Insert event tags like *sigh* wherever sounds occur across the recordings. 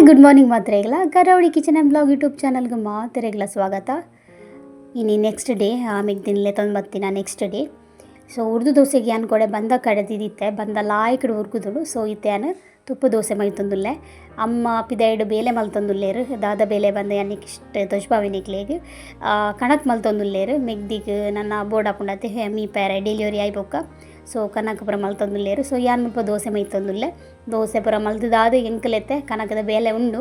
Hi good morning ಮಾತ್ರೆಗಳ ಕರಾವಳಿ kitchen and blog YouTube ಚಾನಲ್ಗೆ ಮಾತ್ರೆಗಳ ಸ್ವಾಗತ. ಇನ್ನು ನೆಕ್ಸ್ಟ್ ಡೇ ಆಮೇಲೆ ತಿನ್ನಲೆ ತಂದು ಬರ್ತೀನಿ ನೆಕ್ಸ್ಟ್ ಡೇ ಸೊ ಉರ್ದು ದೋಸೆಗೆ ಏನು ಕೊಡೆ ಬಂದ ಕಡೆದಿದ್ದಿತ್ತೆ ಬಂದ ಲಾಯ್ಕಡೆ ಉರ್ಗುದಳು ಸೊ ಇತ್ತೇನು ತುಪ್ಪ ದೋಸೆ ಮೈ ತಂದುಲ್ಲೆ. ಅಮ್ಮ ಪಿದೈಡು ಬೇಲೆ ಮಲ್ ತಂದುಲ್ಲೇರು. ದಾದ ಬೇಲೆ ಬಂದ ಎಣ್ಣೆಗೆ ಇಷ್ಟ ತೊಜ್ಬಾವಿನಿಕ್ಲೇಗೆ ಕಣಕ್ ಮಲ್ ತಂದುಲ್ಲೇರು. ಮೆಗ್ದಿಗೆ ನನ್ನ ಬೋರ್ಡ್ ಹಾಕೊಂಡತ್ತೆ ಮೀ ಪ್ಯಾರ ಡೆಲಿವರಿ ಆಯ್ಬೋಕ ಸೊ ಕನಕಪುರ ಪ್ರಮಲ್ ತಂದುಲ್ಲೇರು ಸೊ ಯಾನ್ ಮುಲ್ಪ ದೋಸೆ ಮೈ ತಂದುಲ್ಲೆ. ದೋಸೆ ಪುರ ಮಲ್ದಾದ ಎಂಕಲೆತ್ತೆ, ಕನಕದ ಬೇಲೆ ಉಂಡು.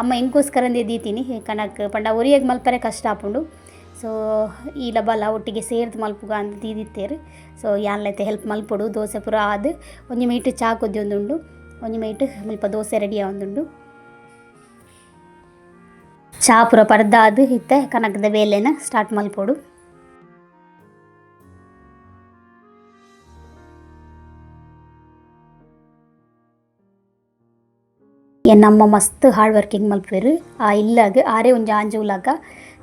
ಅಮ್ಮ ಎಂಕೋಸ್ಕರಂದೇ ದೀತೀನಿ. ಕನಕ ಪಂಡ ಒರಿಯಾಗಿ ಮಲ್ಪರೆ ಕಷ್ಟ ಆಪುಂಡು. ಸೊ ಈ ಲಬಲ ಒಟ್ಟಿಗೆ ಸೇರ್ದು ಮಲ್ಪುಗ ಅಂತ ದೀದಿತ್ತೇರು. ಸೊ ಯಾನ್ಲೈತೆ ಹೆಲ್ಪ್ ಮಲ್ಪೊಡು, ದೋಸೆ ಪುರ ಆದ್. ಒಂಜಿ ಮೈಟ್ ಚಾ ಕೊದ್ದೊಂದುಂಡು ಒಂಜಿ ಮೈಟ್ ಮುಲ್ಪ ದೋಸೆ ರೆಡಿ ಆವೊಂದುಂಡು. ಚಾ ಪುರ ಪರ್ದಾದ ಇತ್ತೆ ಕನಕದ ಬೇಲೆನ ಸ್ಟಾರ್ಟ್ ಮಲ್ಪೊಡು. ಎನ್ನಮ್ಮ ಮಸ್ತ್ ಹಾರ್ಡ್ ವರ್ಕಿಂಗ್ ಮಲ್ಪೇರು ಆ ಇಲ್ಲಾಗ ಆರೆ ಒಂಜಿ ಆಂಜವುಲಾಗ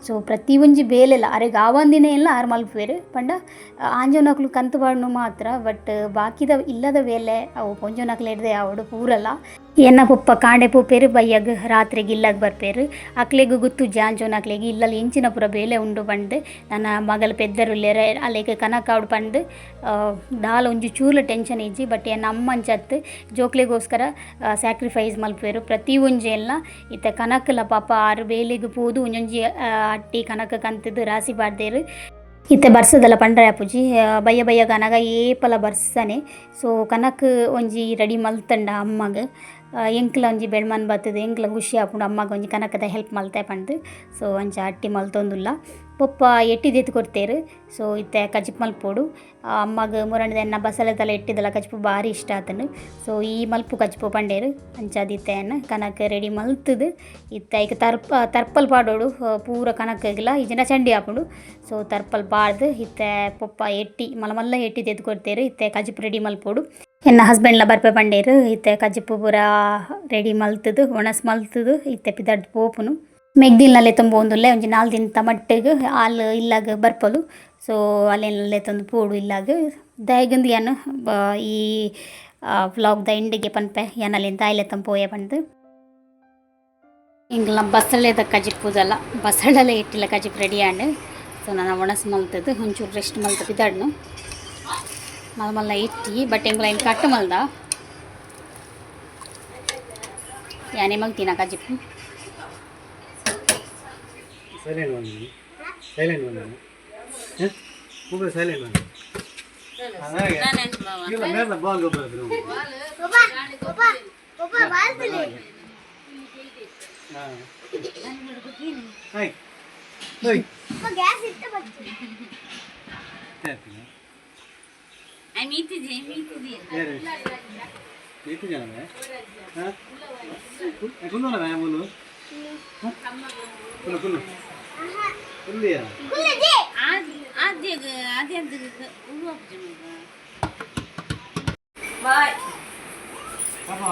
ಸೊ ಪ್ರತಿ ಒಂಜಿ ಬೇಲೆಲ್ಲ ಅರೆಗ್ ಆವಂದಿನ ಎಲ್ಲ ಆರು ಮಲ್ಪೇರು ಪಂಡ ಆಂಜವನಕ್ಲು ಕಂತು ಬಾಡ್ನು ಮಾತ್ರ, ಬಟ್, ಬಾಕಿದ ಇಲ್ಲದ ಬೇಲೆ, ಅವು ಪೊಂಜವನಕ್ಲು ಹಿಡ್ದೆ ಅವಡು ಪೂರಲ್ಲ. ಎನ್ನ ಪುಪ್ಪ, ಕಾಂಡೆ ಪೂಪೇರು ಬಯ್ಯಗ್ ರಾತ್ರಿಗೆ ಇಲ್ಲಾಗ ಬರ್ಪೇರು. ಅಕ್ಲೆಗ್ ಗೊತ್ತು ಜಾಂಜೋನಕ್ಲೆಗ್ ಇಲ್ಲಲ್ಲಿ ಎಂಚಿನ ಪುರ ಬೇಲೆ ಉಂಡು ಬಂದು ನನ್ನ ಮಗಲ ಪೆದ್ದರುಲ್ಲೇರ ಅಲ್ಲಿಗೆ ಕನಕ ಅವ್ಡು ಪಂಡು ದಾಲ ಒಂಜಿ ಚೂರ್ಲ ಟೆನ್ಷನ್ ಇಜ್ಜಿ ಬಟ್ ಎನ್ನ ಅಮ್ಮಂಚತ್ತು ಜೋಕ್ಲೆಗೋಸ್ಕರ ಸ್ಯಾಕ್ರಿಫೈಸ್ ಮಲ್ಪೇರು ಪ್ರತಿ ಒಂಜಿ ಎಲ್ಲ, ಇತ್ತ ಕನಕಲ ಪಾಪ ಆರು ಬೇಲೆಗ್ ಪೋದು, ಒಂಜೊಂಜಿ ಆ, ಅಟ್ಟಿ ಕನಕ రాసి ಬಾಡ್ದೇರು ಇತ್ತೆ ಬರ್ಸದಲ್ಲ ಪಂಡ್ರೆ ಅಪ್ಪುಜಿ ಬಯ್ಯ ಬಯ್ಯ ಕನಗ ಏಪಲ ಬರ್ಸನೆ. ಸೊ ಕನಕ್ ಒಂಜಿ ರೆಡಿ ಮಲ್ತಂಡ ಅಮ್ಮಗ. ಎಂಕ್ಲ ಒಂಜಿ ಬೆಳ್ಮನ್ ಬತ್ತುದು ಎಂಕ್ಲ ಖುಷಿ ಆಪುಂಡು ಅಮ್ಮಗ ಒಂಜಿ ಕನಕದ ಹೆಲ್ಪ್ ಮಲ್ತೆ ಪಂಡು. ಸೊ ಒಂಚ ಅಟ್ಟಿ ಮಲ್ತೊಂದುಲ್ಲ. ಪೊಪ್ಪ ಎಟ್ಟಿದೆತ್ತು ಕೊಡ್ತೇರು. ಸೊ ಇತ್ತೆ ಕಜಿಪ್ ಮಲ್ಪೋಡು. ಅಮ್ಮಗ ಮುರಣದ ಎನ್ನ ಬಸಳೆ ತಲೆ ಎಟ್ಟಿದಲ್ಲ ಕಜಿಪು ಭಾರಿ ಇಷ್ಟ ಆತನು ಸೊ ಈ ಮಲ್ಪು ಕಜಿಪು ಪಂಡೇರು. ಅಂಚಾದಿತ್ತೆಯನ್ನು ಕನಕ ರೆಡಿ ಮಲ್ತದು. ಇತ್ತ ಈಗ ತರ್ಪ ತರ್ಪಲ್ ಪಾಡೋಡು. ಪೂರ ಕನಕಗಿಲ್ಲ ಈ ಜನ ಚಂಡಿ ಹಾಕೊಂಡು ಸೊ ತರ್ಪಲ್ ಪಾಡ್ದು. ಇತ್ತೆ ಪೊಪ್ಪ ಎಟ್ಟಿ ಮಲ್ಲ ಮಲ್ಲ ಎಟ್ಟಿ ತೆತ್ತು ಕೊಡ್ತೇರು. ಇತ್ತೆ ಕಜಿಪು ರೆಡಿ ಮಲ್ಪೋಡು. ಎನ್ನ ಹಸ್ಬೆಂಡ್ಲ ಬರ್ಪೆ ಪಂಡೇರು ಇತ್ತೆ ಕಜ್ಜಿಪ್ಪು ಪೂರ ರೆಡಿ ಮಲ್ತದು, ಒಣಸ್ ಮಲ್ತದು ಇತ್ತೆ ಪಿದಡ್ ಪೋಪುನು. ಮೆಗ್ದಿಲ್ನಲ್ಲೇ ತುಂಬ ಒಂದುಲ್ಲೆ, ಒಂಜಿ ನಾಲ್ ದಿನ ತಮಟ್ಟೆಗೆ ಹಾಲು ಇಲ್ಲಾಗ ಬರ್ಪಲು. ಸೊ, ಅಲ್ಲೆನಲ್ಲೇ ತಂದು ಪೋಡು ಇಲ್ಲಾಗ. ದಯಗಂದು ಏನು ಈ ವ್ಲಾಗ್ದ ಎಂಡಿಗೆ ಪನ್ಪೆ ಏನಲ್ಲಿಂದ ಆಯ್ಲೆ ತಂಪೋಯ ಪೋಯ ಹಿಂಗೆ ಹಿಂಗೆಲ್ಲ ಬಸಳೆದ ಕಜಿಪ್ಪುದಲ್ಲ ಬಸಳೆಲ್ಲ ಇಟ್ಟಿಲ್ಲ ಕಜಿಪ್ ರೆಡಿ ಆಂಡ್, ಸೊ, ನಾನು ಒಣಸ್ ಮಲ್ತದ್ದು ಒಂಚೂರು ರೆಸ್ಟ್ ಮಲ್ತ ಬಿದ್ದಾಡ್ನು ಮಲ್ಲ ಮಲ್ಲ ಇಟ್ಟಿ ಬಟ್ ಎಂಗ್ಲ ಹಿಂಗೆ ಕಟ್ಟು ಮಲ್ದ ಯಾನೇ ಮಲ್ತೀನ ಕಜಿಪ್ಪು ಸೈಲೆಂಟ್ ಒಂದು ಸೈಲೆಂಟ್ ಒಂದು ಮೊಬೈಲ್ ಸೈಲೆಂಟ್ ಒಂದು ಹಾಗೆ ಇಲ್ಲ ಮೇಲ ಬಾಲ್ ಗೊಬ್ಬರ ಹಾಂ ಹಾಯ್ ಹಾಯ್ ಹೇಳ್ತೀನಿ ಯಾರು ಎಷ್ಟು ಜನ ಹಾಂ ಕುಲ್ಲೋಣ ಮ್ಯಾಮುಲು ಕುಲ್ಲು ಕುಲ್ಲು ಕುಲ್ಲಿಯಾ ಪಾಪ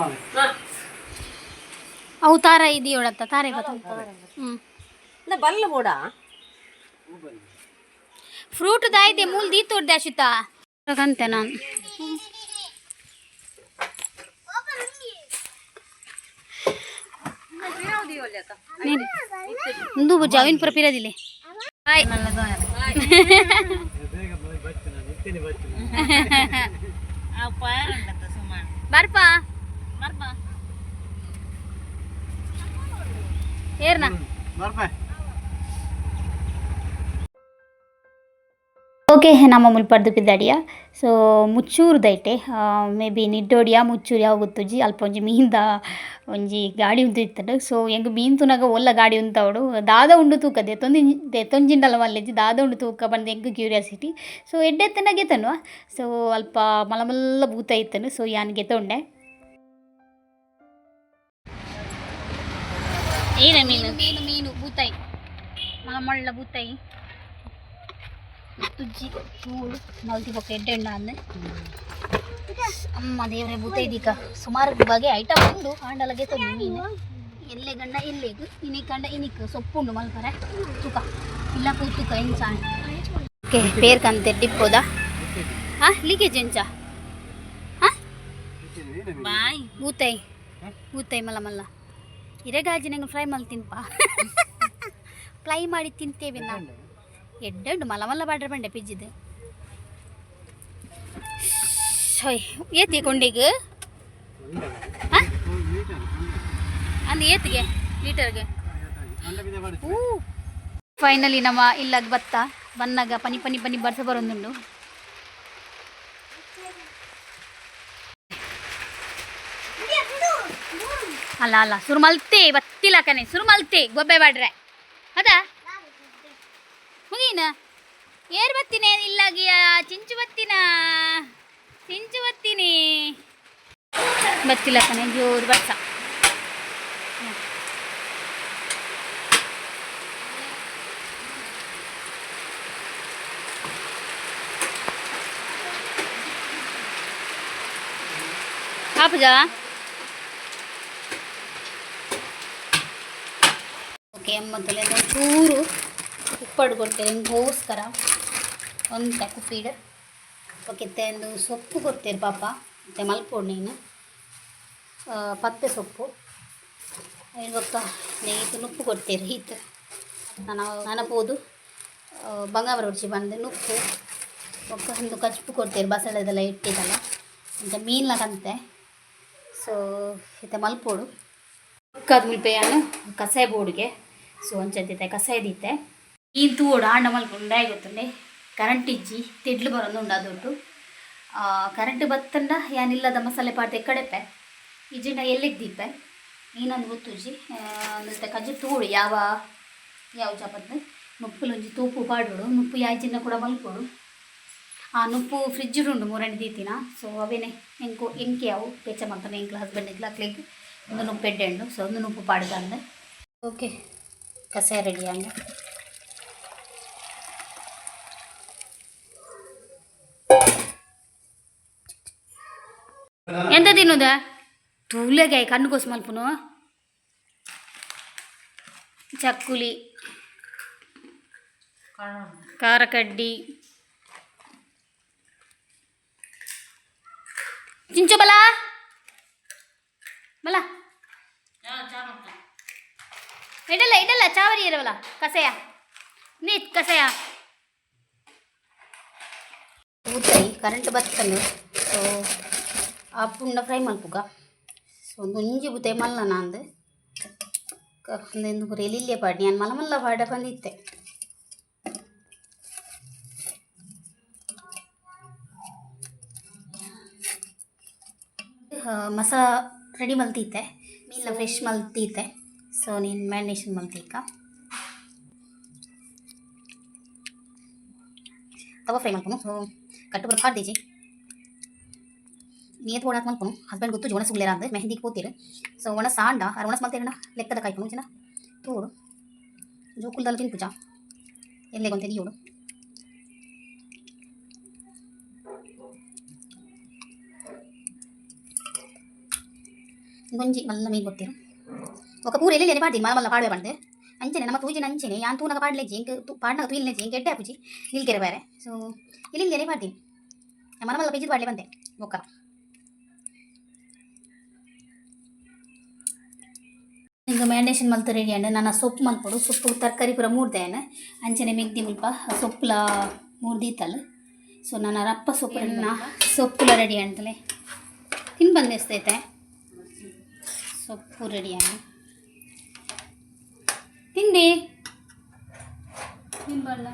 ಅವು ತಾರ ಇದೆಯೋಳತ್ತ ತಾರೆ ಗೊತ್ತ ಹ್ಞೂ ಬಲ್ಲ ಬೋಡ ಫ್ರೂಟ್ ದಾಯ್ದೆ ಮೂಲ್ ದೀ ತೋರ್ದೆ ಅಶಿತ ಕಂತೆ ನಾನು ಒಂದು ಜಾವಿನ ಪುರ ಪಿರದಿಲ್ಲ ಹಾಯ್ ಬೇಗ ಬಚ್ಚು ನಾನು ಇರ್ತೇನೆ ಬಚ್ಚು ಬರ್ಪ ಏರ್ನಾ ಬರ್ಬಾ ಓಕೆ ನಮ್ಮ ಮುಲ್ಪಡ್ದು ಪಿದ್ದಾಡಿಯ. ಸೊ ಮುಚ್ಚೂರು ದೈಟೆ ಮೇ ಬಿ ನಿಡ್ಡೋಡಿಯ ಮುಚ್ಚೂರಿಯ ಗೊತ್ತುಜಿ ಅಲ್ಪ ಒಂಜಿ ಮೀನ್ದ ಒಂಜಿ ಗಾಡಿ ಉಂತು ಇತ್ತಡು. ಸೊ ಎಂಗ್ ಮೀನ್ ತುನಾಗ ಒಲ್ಲ ಗಾಡಿ ಉಂತವಡು ದಾದ ಉಂಡು ತೂಕ ದೆತ್ತೊಂದಿ ದೆತ್ತೊಂಜಿಂಡಲ ಮಲ್ಲೆಜಿ ದಾದ ಉಂಡು ತೂಕ ಬಂದು ಎಂಗ್ ಕ್ಯೂರಿಯಾಸಿಟಿ ಸೊ ಎಡ್ಡೆತ್ತನ ಗೆತನು ಸೊ ಅಲ್ಪ ಮಲಮಲ್ಲ ಭೂತ ಇತ್ತನು ಸೊ ಯಾನ್ ಗೆತ್ತೊಂಡೆ. ಏನ ಮೀನು? ಮೀನು ಮೀನು ಬೂತಾಯಿ ಮಲಮಳ್ಳ ಬೂತಾಯಿ ತುಜ್ಜಿ ಚೂಡು ಮಲ್ತಿ ಪಕ್ಕ ಎಡ್ಡೆಣ್ಣ ಅಂದೆ ಅಮ್ಮ ದೇವ್ರೆ ಬೂತ ಇದೀಕ ಸುಮಾರು ಬಗೆ ಐಟಮ್ ಉಂಡು ಕಾಂಡಲಗೆ ತಂದು ಎಲ್ಲೆ ಗಂಡ ಎಲ್ಲೆಗು ಇನಿಕ್ ಕಂಡ ಇನಿಕ್ ಸೊಪ್ಪುಂಡು ಮಲ್ಪರೆ ತುಕ ಇಲ್ಲ ಕೂತುಕ ಹೆಂಗ್ ಓಕೆ ಪೇರ್ ಕಂತೆ ಡಿಪ್ಪೋದ ಹಾ ಲೀಕೇಜ್ ಎಂಚ ಹಾ ಬಾಯ್ ಭೂತೈ ಭೂತೈ ಮಲ್ಲ ಮಲ್ಲ. ಹಿರೇಗಾಜಿ ನಂಗೆ ಫ್ರೈ ಮಾಡಿ ತಿನ್ಪ ಫ್ರೈ *laughs* ಮಾಡಿ ತಿಂತೇವೆ ನಾವು ಬಾಡ್ರೆ ಬಂಡೆ ಪಿಜ್ಜಿದ ಶೋಯ್ ಏತಿ ಕೊಂಡಿಗೆ? ಹಾಂ? ಅಂದ್ ಏತಿಗೆ, ಲೀಟರ್ಗೆ. ಹೂ ಫೈನಲಿ ನಮ್ಮ ಇಲ್ಲಾಗ ಬತ್ತ ಬನ್ನಗ ಪನಿ ಪನಿ ಪನಿ ಬರ್ಸ ಬರೋದುಂಡು ಅಲ್ಲ ಅಲ್ಲ, ಸುರುಮಲ್ತೆ ಬತ್ತಿಲ್ಲ ಕನೆ ಸುರುಮಲ್ತೆ, ಗೊಬ್ಬೆ ಬಾಡ್ರೆ. ಅದಾ ಮುಗೀನ ಏರ್ ಬತ್ತೀನಿ ಇಲ್ಲಾಗಿಯ ಚಿಂಚು ಬತ್ತಿನ ಚಿಂಚು ಬತ್ತೀನಿ ಬತ್ತಿಲ್ಲ ಕಣೆ, ಜೋರು ಬರ್ಸ. ಹಾಪುಜಾ ಓಕೆ ಅಮ್ಮತ್ತಲೆ ಚೂರು ಕೊಡ್ತೇವೆ ನಿಮಗೋಸ್ಕರ. ಒಂದು ತಕ್ಕು ಫೀಡ್ ಓಕೆ ಒಂದು ಸೊಪ್ಪು ಕೊಡ್ತೀರಿ ಪಾಪ. ಮತ್ತು ಆ, ಪತ್ತೆ ಸೊಪ್ಪು. ಇವಾಗ ನೇತು ನುಪ್ಪು ಕೊಡ್ತೀರಿ ಈತ ನಾನು ನನಪೋದು ಬಂಗಾರ ರುಚಿ ಬಂದು ನುಪ್ಪು. ಒಕ್ಕ ಒಂದು ಕಚ್ಪು ಕೊಡ್ತೀರಿ ಬಸಳೆದೆಲ್ಲ ಇಟ್ಟಿದ್ದಲ್ಲ. ಅಂತ ಮೀನ್ಲಕಂತೆ ಸೊ ಇತ್ತೆ ಮಲ್ಪೋಡು ಮುಲ್ಪೆಯನ್ನು ಕಸಾಯ ಬೋರ್ಡ್ಗೆ ಸೊ ಒಂಚಂತಿತ್ತೆ ಕಸಾಯ ಈ ತೂಡು ಆಂಡ ಮಲ್ಪುಂಡೆ ಗೊತ್ತುಂಡೆ ಕರೆಂಟ್ ಇಜ್ಜಿ, ತಿಡ್ಲು ಬರೋದು ಉಂಡ ದೊಡ್ಡು. ಕರೆಂಟ್ ಬತ್ತಂಡ ಏನಿಲ್ಲದ ಮಸಾಲೆ ಪಾಡ್ದೆ ಕಡೆಪೆ ಇಜ್ಜಿಂಡ ಎಲ್ಲಿಗೆ ದೀಪೆ? ನೀನೊಂದು ಗೊತ್ತುಜಿ ಮತ್ತೆ ಕಜ್ಜಿ ತೂಡು, ಯಾವ ಯಾವ ಚಪದ್ದು ನುಪ್ಪುಲೊಂಜಿ ತೂಪು ಪಾಡೋಡು ನುಪ್ಪು ಯಾಯ್ಚಿನ ಕೂಡ ಮಲ್ಪೋಡು ಆ, ನುಪ್ಪು ಫ್ರಿಡ್ಜ್ ಉಂಡು ಮೂರನೇ ದೀತಿನ. ಸೊ ಅವೇನೆ ಎಂಕು ಎಂಕೆ ಅವು? ಪೆಚ್ಚ ಮಾಡ್ತಾನೆ ಎಂಕ್ಲ ಹಸ್ಬೆಂಡ್ ಇಕ್ಲ ಹಾಕ್ಲಿಕ್ಕೆ ಒಂದು ನುಪ್ಪು ಎಡ್ಡೆ ಉಂಡು. ಸೊ ಒಂದು ನುಪ್ಪು ಪಾಡ್ದಂದೆ ಓಕೆ ಕಸಾಯ ರೆಡಿ ಅಂದ ಎಂತ ತಿನ್ನುದ ತೂಲೆಗೆ ಕಣ್ಣು ಕೋಸು ಮಲ್ಪುನು ಚಕ್ಕುಲಿ ಖಾರ ಕಡ್ಡಿ ಚಿಂಚು ಬಲ ಬಲ ಇಡಲ್ಲ ಇಡಲ್ಲ ಚಾವರಿ ಇರವಲ್ಲ ಕಸೆಯ ನೀತ್ ಕಸೆಯ ಊತಾಯಿ ಕರೆಂಟ್ ಬತ್ತಲ್ಲ ಸೊ ಆ ಪುಂಡ ಫ್ರೈ ಮಲ್ಪುಗ ಸೊ ಒಂದು ಒಂಜಿ ಬುತ್ತೆ ಮಲ್ಲ ನಾಂದು ಒಂದು ಎಲ್ಲಿಲ್ಲೇ ಪಾಡಿ ನಾನು ಮಲ್ಲ ಮಲ್ಲ ಪಾಡ ಬಂದಿತ್ತೆ ಮಸಾಲ ರೆಡಿ ಮಲ್ತೀತೆ ಮೀನ ಫ್ರೆಶ್ ಮಲ್ತೀತೆ ಸೊ ನೀನು ಮ್ಯಾರಿನೇಷನ್ ಮಲ್ತೀಕ ತವ ಫ್ರೈ ಮಾಡ್ಕೊನು ಸೊ ಕಟ್ಟು ಬರ ಹಾಡ್ದೀಜಿ ನೀತ್ ಓಡಾಕ್ ಮಲ್ಕೊನು ಹಸ್ಬೆಂಡ್ ಗೊತ್ತು ಒಣಸ್ ಉಳ್ಳೇರ ಅಂದೆ ಮೆಹಂದಿಗೆ ಕೂತೀರು ಸೊ ಒಣಸ್ ಆಂಡ ಅರ ಒಣಸ್ ಮಲ್ತೇರಣ ಲೆಕ್ಕದ ಕಾಯ್ಕೊನು ಚಿನ್ನ ತೋಡು ಜೋಕುಲ್ದಲ್ಲಿ ತಿನ್ಪುಜ ಎಲ್ಲೇ ಗೊಂತೆ ನೀಡು ಗೊಂಜಿ ಮಲ್ಲ ಮೀನು ಕೊಡ್ತೀರು ఒక పూర వెళ్ళి పాడి మన వల్ల పాడే పడితే అంచనే ನಮ್ಮ ತೂಜಿನ ಅಂಚನೆ ಯಾನ್ ತೂನಗ ಪಾಡ್ಲೆಜ್ಜಿ ಇಂಕ ಪಾಡ್ನಾಗ ತೂಯಿಲ್ನೆಜ್ಜಿ ಇಂಕ ಎಡ್ಡೆ ಹಾಪುಜಿ ಇಲ್ಕೆರೆ ಬೇರೆ ಸೊ ಇಲ್ಲಿ ಎಲೆ ಪಾಡ್ತೀನಿ మన వల్ల పిజ్జి పాడలే ಬಂದೆ ಈಗ ಮ್ಯಾಂಡೇಶನ್ ಮಲ್ತು ರೆಡಿ ಅಂಡ ನಾನು ಸೊಪ್ಪು ಮಲ್ಪಡು ಸೊಪ್ಪು ತರಕಾರಿ ಪೂರ ಮೂಡ್ದೇನೆ ಅಂಚನೆ ಮೆಗ್ದಿ ಮುಲ್ಪ. ಸೊಪ್ಪುಲ ಮೂರ್ದಿತ್ತಲ್ಲ. ಸೊ ನಾನು ರಪ್ಪ ಸೊಪ್ಪು ಸೊಪ್ಪುಲ ರೆಡಿ ಅಂತಲೇ ತಿನ್ ಬಂದೆಸ್ತೈತೆ ಸೊಪ್ಪು ರೆಡಿ ಅಣ್ಣ. ತಿಂಡಿ ತಿನ್ಬಲ್ಲ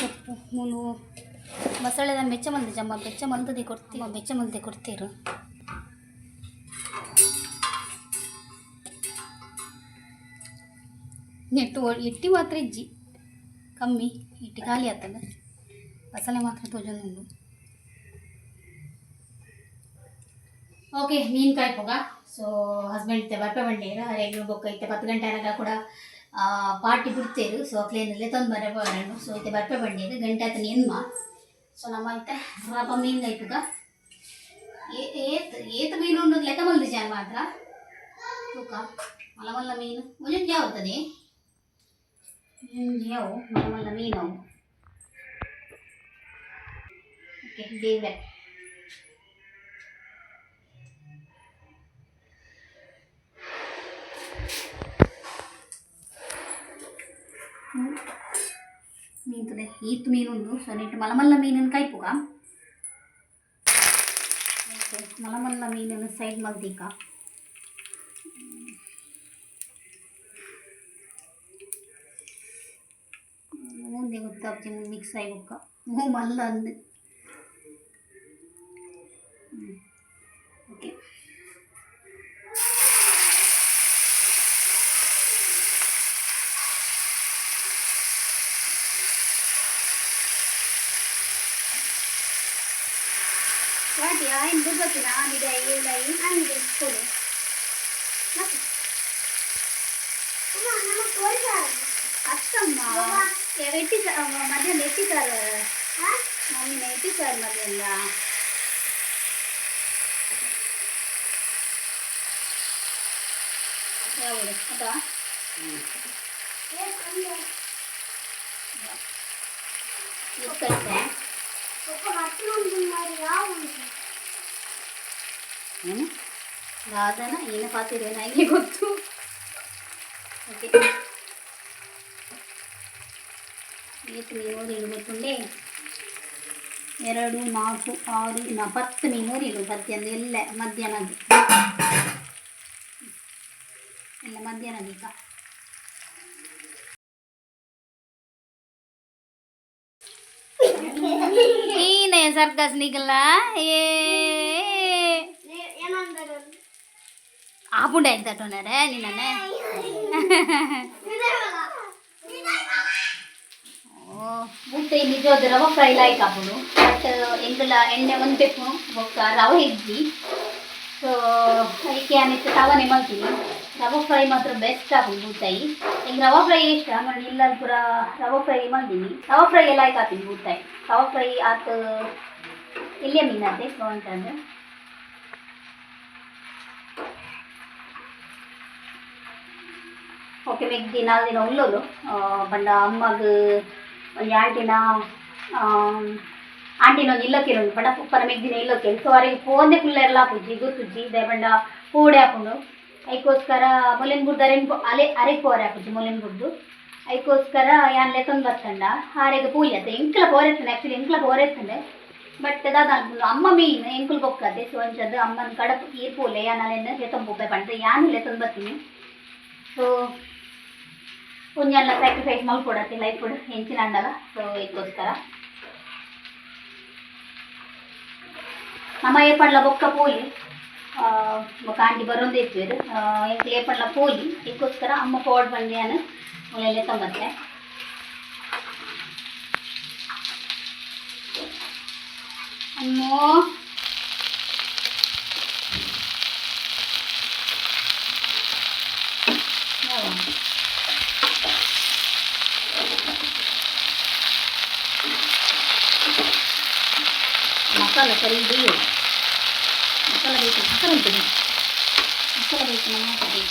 ಸೊಪ್ಪು ಮುಲು ನಾನು ಬೆಚ್ಚ ಮಂದಿ ಜಮ್ಮ ಬೆಚ್ಚ ಮಲ್ದದಿ ಕೊಡ್ತೀವಿ ಬೆಚ್ಚ ಮಂದಿ ಕೊಡ್ತೀರು. ನೆಟ್ಟು ಇಟ್ಟಿ ಮಾತ್ರ ಇಜ್ಜಿ. ಕಮ್ಮಿ, ಇಟ್ಟಿ ಖಾಲಿ ಆಗ್ತದೆ. ಮಸಾಲೆ ಮಾತ್ರ ತೋಜೊಂದು ಓಕೆ ಮೀನು ಕಾಯಿ ಪೊಗ. ಸೊ ಹಸ್ಬೆಂಡ್ ಇತ್ತೆ, ಬರ್ಪೆ ಬಂಡೇರು ಹರೆಗೆ ಬೊಕ್ಕ ಇತ್ತೆ, ಪತ್ತು ಗಂಟೆ ಅನಗ ಕೂಡ ಪಾರ್ಟಿ ಬಿಡ್ತೇರು. ಸೊ ಕ್ಲೇನಲ್ಲೇ ತಂದು ಬರ ಬರೋಣ ಸೊ ಇತ್ತೆ ಬರ್ಪೆ ಬಂಡೇರು ಗಂಟೆ ಆತನ ಎನ್ಮ ಸೊ ನಮ್ಮ ಇತ್ತೆ ಪಾಪ ಮೀನು ಕಾಯಿ ಪೊಗ. ಏತ್ ಏತ್ ಮೀನು ಲೆಕ್ಕ ಜಾನ್ ಮಾತ್ರ. ತೂಕ ಮಲ ಮಲ್ಲ ಮೀನು. ಮುಂಜಾನೆ ಯಾವ್ತದೆ Yung ng mga minog. Okay, David. ಮೀನು ಹಿತ್ತು ಮೀನು ಉಂಟು ಸೊ ನೆಟ್ಟು ಮಲಮಲ್ಲ ಮೀನನ್ನು ಕಾಯ್ಪುಗ ಮಲಮಲ್ಲ ಮೀನನ್ನು ಸೈಡ್ ಮಗ್ದಿಕ್ಕ కప్ మిక్స్ అయ్యి ఒక్క మళ్ళీ అంది ఓకే వాటి ఆయన బుర్రకిన ఆడిడ ఏళ్ళు అయ్యి ఆయన తెలుసుకోలేదు నాకు అత్తమ్మా வெட்டி மதியம் வெட்டி சார் மம்மி வெட்டி சார் மதியம் தான் ಏನು? ಲಾದನ ಏನು ಪಾತಿರೋ ನನಗೆ ಗೊತ್ತು? ಓಕೆ. ಮೀನೂರು ಇಳು ಗೊತ್ತುಂಡೆ ಎರಡು ನಾಲ್ಕು ಆರು ನಾ ಪತ್ತು ಮೀನೂರು ಇಳು ಪತ್ತೊಂದು ಎಲ್ಲ ಮಧ್ಯಾಹ್ನದ್ದು ಎಲ್ಲ ಮಧ್ಯಾಹ್ನದ ಈಗ ನೀನೇ ಸರ್ಕಸ್ ನಿಗಲ್ಲ ಏ ಆಪುಂಡೆ ಆಯ್ತಟ್ಟೋನರೆ ನಿನ್ನೆ ಓ ಮುಟ್ಟೆ ನಿಜವಾದ ರವೆ ಫ್ರೈ ಲೈಕ್ ಆಗೋದು ಬಟ್ ಎಂಗಲ ಎಣ್ಣೆ ಒಂದು ಬೊಕ್ಕ ರವೆ ಇದ್ವಿ ಸೊ ಅದಕ್ಕೆ ಅನಿತ್ತು ತವನೆ ಮಾಡ್ತೀನಿ. ರವೆ ಫ್ರೈ ಮಾತ್ರ ಬೆಸ್ಟ್ ಆಗೋದು ಬೂತಾಯಿ ಈಗ ರವೆ ಫ್ರೈ ಇಷ್ಟ, ಆಮೇಲೆ ಇಲ್ಲ ಪೂರ ರವೆ ಫ್ರೈ ಮಾಡ್ತೀನಿ. ರವೆ ಫ್ರೈ ಎಲ್ಲ ಆತೀನಿ ಬೂತಾಯಿ ರವೆ ಫ್ರೈ ಆತ ಇಲ್ಲೇ ಸೊ ಅಂತಂದ್ರೆ ಓಕೆ ಮೆಗ್ದಿ ನಾಲ್ಕು ದಿನ ಉಳ್ಳೋದು. ಬಂಡ ಅಮ್ಮಗ ಒಂದು ಆಂಟಿನ ಆಂಟಿನ ಒಂದು ಇಲ್ಲಕ್ಕಿರೋದು ಬಡ ಪುಪ್ಪನ ಮೆಗ್ದಿನ ಇಲ್ಲಕ್ಕೆ ಸೊ ಅವರಿಗೆ ಫೋನ್ದೆ ಫುಲ್ ಎಲ್ಲ ಪುಜ್ಜಿ ಗುತ್ತುಜ್ಜಿ ದೇ ಬಂಡ ಪೂಡೆ ಹಾಕೊಂಡು ಅದಕ್ಕೋಸ್ಕರ ಮೊಲೆನ್ ಬುಡ್ದು ಅರೆನ್ ಅಲೆ ಅರೆಗೆ ಪೋರೆ ಹಾಕುಜ್ಜಿ ಮೊಲೆನ್ ಬುಡ್ದು ಅದಕ್ಕೋಸ್ಕರ ಯಾನ್ ಲೆತ್ತೊಂದು ಬರ್ತಂಡ ಹಾರೆಗೆ ಪೂಲಿ ಅತ್ತೆ ಎಂಕ್ಲ ಪೋರೆತ್ತಂಡೆ ಆ್ಯಕ್ಚುಲಿ ಎಂಕ್ಲ ಪೋರೆತ್ತಂಡೆ ಬಟ್ ದಾದ ಅನ್ಕೊಂಡು ಅಮ್ಮ ಮೀನ್ ಎಂಕುಲ್ ಬೊಕ್ಕದೆ ಸೊ ಅಂಚದ್ದು ಅಮ್ಮನ ಕಡಪು ಈರ್ ಪೋಲೆ ಯಾನಲೆಂದ ಲೆತ್ತೊಂದು ಬೊಪ್ಪೆ ಪಂಡ್ರೆ ಯಾನು ಲೆತ್ತೊಂದು ಬರ್ತೀನಿ ಸೊ ಒಂಜೆಲ್ಲ ಸ್ಯಾಕ್ರಿಫೈಸ್ ಮಲ್ಕೊಡತ್ತೆ ಲೈಫ್ ಕೂಡ ಹೆಂಚಿನ ಹಣ್ಣಲ್ಲ ಸೊ ಇದಕ್ಕೋಸ್ಕರ. ನಮ್ಮ ಏಪಡ್ಲ ಬೊಕ್ಕ ಪೋಲಿ ಬೊಕ್ಕ ಆಂಟಿ ಬರೋದೇ ಇತ್ತು ಇದು ಏಪಡ್ಲ ಪೋಲಿ, ಇದಕ್ಕೋಸ್ಕರ ಅಮ್ಮ ಪೋಡ್ ಬಂದಿಯಾನ ಒಳ್ಳೆ ತಂಬತ್ತೆ ಅಮ್ಮೋ ಯಾವ? ಮಸಾಲ ಸರಿ ಇದು ಮಸಾಲ ಬೇಕು ಮಸಾಲ ಉಂಟು ಮಸಾಲ ಬೇಕು ನಮ್ಮ ಹಾಕಿದೆ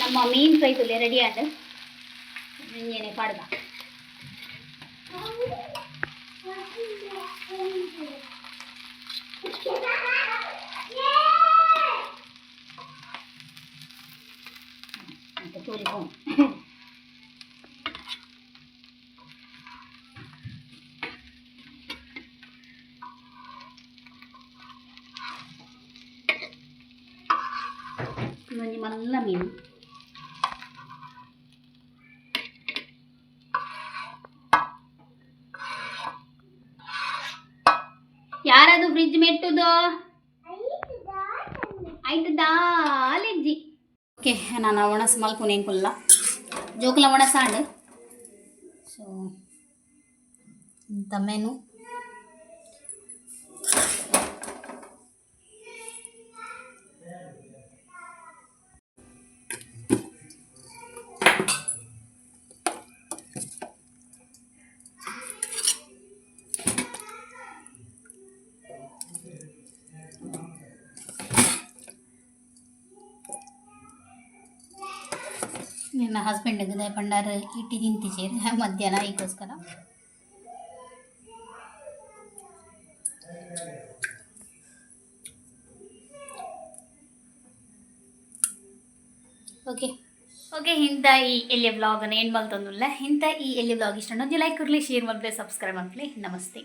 ನಮ್ಮ ಮೀನ್ ಫ್ರೈ ತುಲೆ ರೆಡಿ ಆದ ಏನೇ ಪಾಡ್ದ ಮತ್ತೆ ತೋರಿ ಹೋಮ್ ನಿಮ್ಮಲ್ಲ ಮೀನು ಯಾರದು ಫ್ರಿಜ್ ಮೆಟ್ಟುದು ಆಯ್ತದಾ ಅಲೆಜ್ಜಿ ಓಕೆ ನಾನು ಒಣಸ್ ಮಲ್ಪುನೆ ಕುಲ್ಲ ಜೋಕುಲ ಒಣಸಾಂಡ್ ಸೊ ಇಂಥ ಮೆನು ನಿನ್ನ ಹಸ್ಬೆಂಡ್ಗೆ ಭಂಡಾರ ಇಟ್ಟಿದ್ದೀನಿ ಟೀಚರ್ ಮಧ್ಯಾಹ್ನ ಈಗೋಸ್ಕರ. ಓಕೆ ಓಕೆ ಇಂಥ ಈ ಎಲ್ಲಿ ವ್ಲಾಗನ್ನು ಏನು ಮಾಡ್ತಂದಿಲ್ಲ ಇಂಥ ಈ ಎಲ್ಲಿ ವ್ಲಾಗ್ ಇಷ್ಟ ಅನ್ನೋದು ಲೈಕ್ ಕೊಡಲಿ ಶೇರ್ ಮಾಡಲಿ ಸಬ್ಸ್ಕ್ರೈಬ್ ಮಾಡಲಿ ನಮಸ್ತೆ.